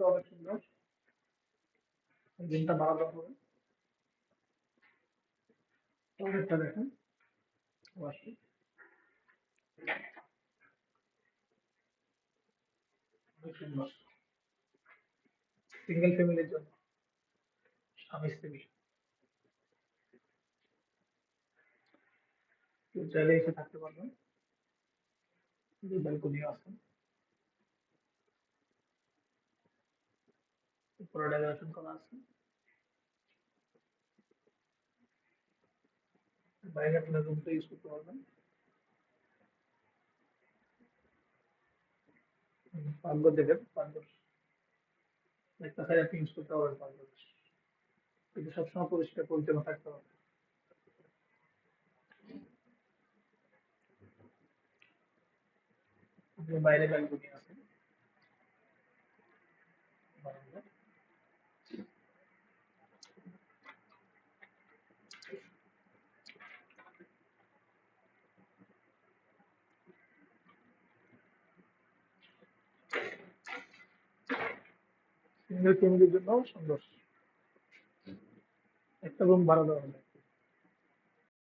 কিন্তু অনেক সুন্দর দিনটা ভালো হবে। দেখেন। সিঙ্গেল ফ্যামিলির জন্য। স্বামী, স্ত্রী। চাইলে এসে থাকতে পারবেন। ব্যালকনি আছে। উপরে ডেকোরেশন করা আছে। বাইরে আপনার রুমটা ইউজ করতে পারবেন। পাকঘর দেখেন পাকঘর একটা সাইড আপনি ইউজ করতে পারবেন পাকঘর কিন্তু সবসময় পরিষ্কার, পরিচ্ছন্ন থাকতে হবে। বাইরে ব্যালকনি আছে সিঙ্গেল ফ্যামিলির জন্য সুন্দর একটা রুম ভাড়া দেওয়া হবে